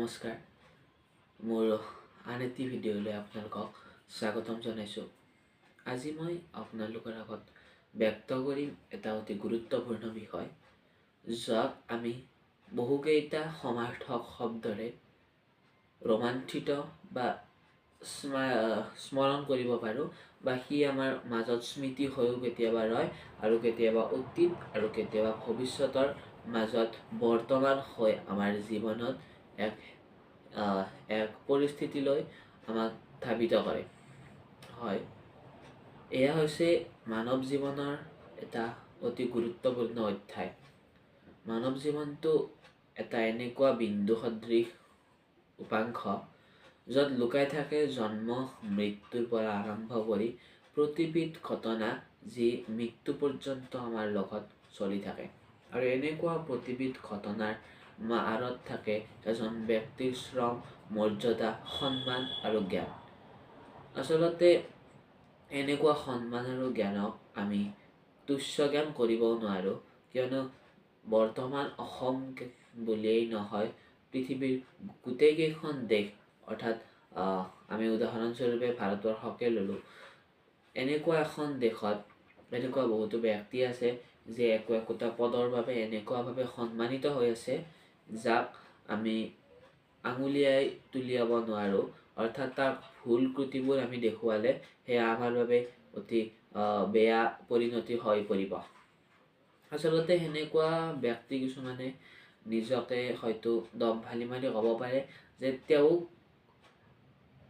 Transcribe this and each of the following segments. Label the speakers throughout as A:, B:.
A: নমস্কাৰ। মোৰ আন এটি ভিডিঅ'লৈ আপোনালোকক স্বাগতম জনাইছোঁ। আজি মই আপোনালোকৰ আগত ব্যক্ত কৰিম এটা অতি গুৰুত্বপূৰ্ণ বিষয় যাক আমি বহুকেইটা সমাৰ্থক শব্দৰে ৰোমান্থিত বা স্মা- স্মৰণ কৰিব পাৰোঁ বা সি আমাৰ মাজত স্মৃতি হৈও কেতিয়াবা ৰয় আৰু কেতিয়াবা অতীত আৰু কেতিয়াবা ভৱিষ্যতৰ মাজত বৰ্তমান হৈ আমাৰ জীৱনত এক এক পৰিস্থিতিলৈ আমাক ধাবিত কৰে। হয়। এয়া হৈছে মানৱ জীৱনৰ এটা অতি গুৰুত্বপূৰ্ণ অধ্যায়। মানৱ জীৱনটো এটা এনেকুৱা বিন্দু সদৃশ উপাংশ য'ত লুকাই থাকে জন্ম মৃত্যুৰ পৰা আৰম্ভ কৰি প্ৰতিবিধ ঘটনা যি মৃত্যু পৰ্যন্ত আমাৰ লগত চলি থাকে। আৰু এনেকুৱা প্ৰতিবিধ ঘটনাৰ আঁৰত থাকে এজন ব্যক্তিৰ শ্ৰম মৰ্যাদা সন্মান আৰু জ্ঞান। আচলতে এনেকুৱা সন্মান আৰু জ্ঞানক আমি তুচ্ছ জ্ঞান কৰিবও নোৱাৰোঁ কিয়নো বৰ্তমান অসম বুলিয়েই নহয় পৃথিৱীৰ গোটেইকেইখন দেশ অৰ্থাৎ আমি উদাহৰণস্বৰূপে ভাৰতবৰ্ষকে ল'লোঁ। এনেকুৱা এখন দেশত এনেকুৱা বহুতো ব্যক্তি আছে যে একো একোটা পদৰ বাবে এনেকুৱাভাৱে সন্মানিত হৈ আছে যাক আমি আঙুলিয়াই তুলিয়াব নোৱাৰোঁ। অৰ্থাৎ তাৰ ভুল ক্ৰুটিবোৰ আমি দেখুৱালে সেয়া আমাৰ বাবে অতি বেয়া পৰিণতি হৈ পৰিব। আচলতে সেনেকুৱা ব্যক্তি কিছুমানে নিজকে হয়তো দম ভালি মাৰি ক'ব পাৰে যে তেওঁক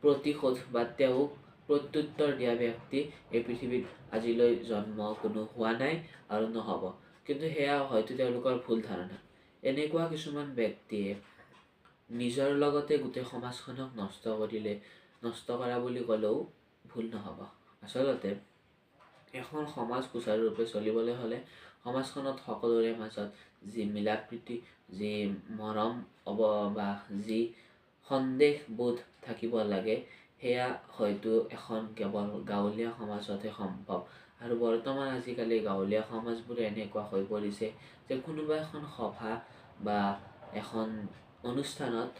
A: প্ৰতিশোধ বা তেওঁক প্ৰত্যুত্তৰ দিয়া ব্যক্তি এই পৃথিৱীত আজিলৈ জন্ম কোনো হোৱা নাই আৰু নহ'ব। কিন্তু সেয়া হয়তো তেওঁলোকৰ ভুল ধাৰণা। এনেকুৱা কিছুমান ব্যক্তিয়ে নিজৰ লগতে গোটেই সমাজখনক নষ্ট কৰিলে নষ্ট কৰা বুলি ক'লেও ভুল নহ'ব। আচলতে এখন সমাজ সুচাৰুৰূপে চলিবলৈ হ'লে সমাজখনত সকলোৰে মাজত যি মিলা প্ৰীতি যি মৰম অব বা যি সন্দেহ বোধ থাকিব লাগে সেয়া হয়তো এখন কেৱল গাঁৱলীয়া সমাজতহে সম্ভৱ। আৰু বৰ্তমান আজিকালি গাঁৱলীয়া সমাজবোৰে এনেকুৱা হৈ পৰিছে যে কোনোবা এখন সভা বা এখন অনুষ্ঠানত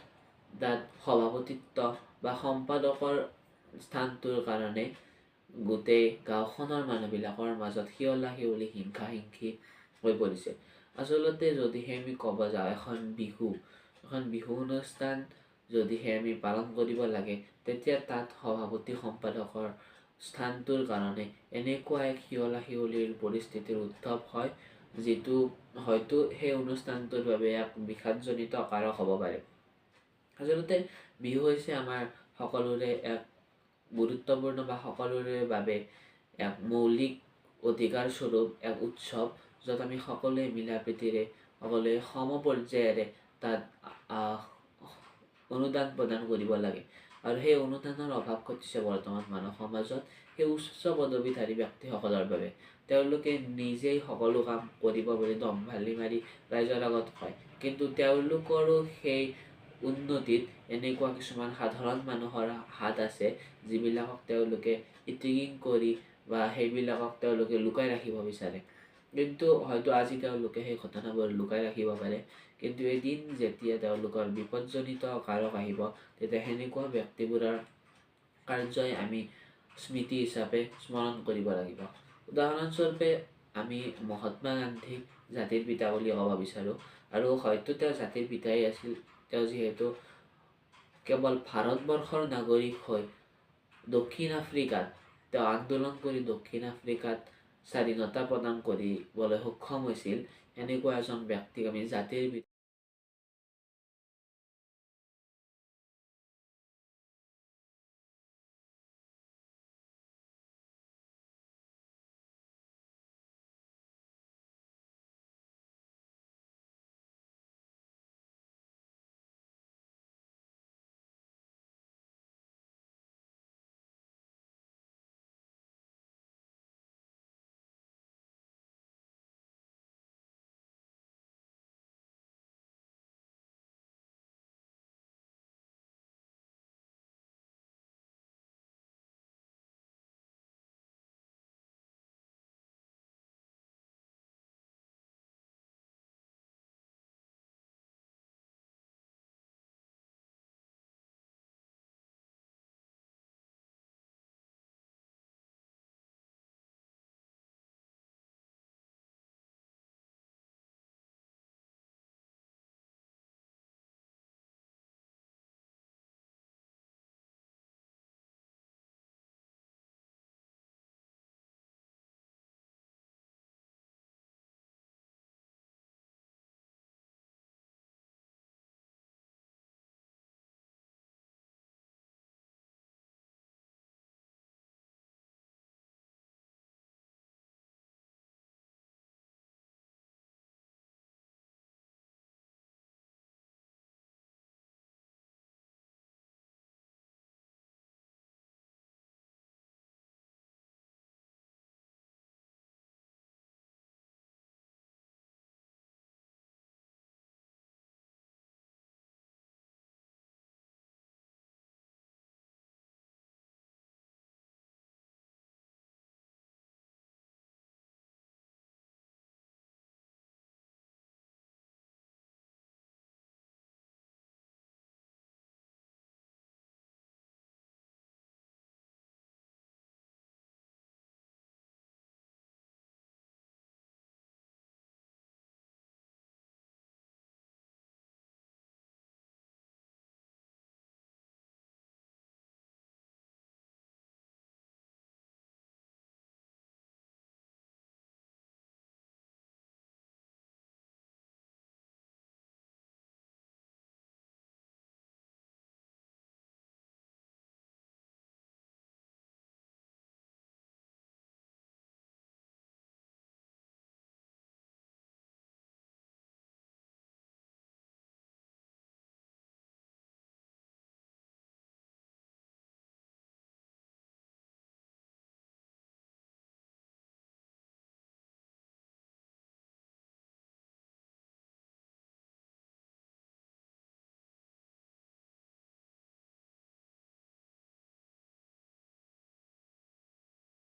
A: তাত সভাপতিত্ব বা সম্পাদকৰ স্থানটোৰ কাৰণে গোটেই গাঁওখনৰ মানুহবিলাকৰ মাজত হিয়লা হিয়লি হিংসা হিংসি হৈ পৰিছে। আচলতে যদিহে আমি ক'ব যাওঁ এখন বিহু এখন বিহু অনুষ্ঠান যদিহে আমি পালন কৰিব লাগে তেতিয়া তাত সভাপতি সম্পাদকৰ স্থানটোৰ কাৰণে। এনেকুৱা এক হিয়লা হিয়লিৰ পৰিস্থিতিৰ উদ্ভৱ হয় যিটো হয়তো সেই অনুষ্ঠানটোৰ বাবে এক বিষাদজনিত কাৰক হ'ব পাৰে। আচলতে বিহু হৈছে আমাৰ সকলোৰে এক গুৰুত্বপূৰ্ণ বা সকলোৰে বাবে এক মৌলিক অধিকাৰ স্বৰূপ এক উৎসৱ য'ত আমি সকলোৱে মিলা প্ৰীতিৰে সকলোৱে সম পৰ্যায়েৰে তাত অনুদান প্ৰদান কৰিব লাগে। আৰু সেই অনুদানৰ অভাৱ ঘটিছে বৰ্তমান মানৱ সমাজত। সেই উচ্চ পদবীধাৰী ব্যক্তিসকলৰ বাবে। তেওঁলোকে নিজেই সকলো কাম কৰিব বুলি দম ভালি মাৰি ৰাইজৰ আগত কয়। কিন্তু তেওঁলোকৰো সেই উন্নতিত এনেকুৱা কিছুমান সাধাৰণ মানুহৰ হাত আছে যিবিলাকক তেওঁলোকে ইটিকিং কৰি বা সেইবিলাকক তেওঁলোকে লুকাই ৰাখিব বিচাৰে। কিন্তু হয়তো আজি তেওঁলোকে সেই ঘটনাবোৰ লুকাই ৰাখিব পাৰে। কিন্তু এদিন যেতিয়া তেওঁলোকৰ বিপদজনিত কাৰক আহিব তেতিয়া সেনেকুৱা ব্যক্তিবোৰৰ কাৰ্যই আমি স্মৃতি হিচাপে স্মৰণ কৰিব লাগিব। উদাহৰণস্বৰূপে আমি মহাত্মা গান্ধীক জাতিৰ পিতা বুলি ক'ব বিচাৰোঁ। আৰু হয়তো তেওঁ জাতিৰ পিতাই আছিল তেওঁ যিহেতু কেৱল ভাৰতবৰ্ষৰ নাগৰিক হৈ দক্ষিণ আফ্ৰিকাত তেওঁ আন্দোলন কৰি দক্ষিণ আফ্ৰিকাত স্বাধীনতা প্ৰদান কৰিবলৈ সক্ষম হৈছিল। এনেকুৱা এজন ব্যক্তিক আমি জাতিৰ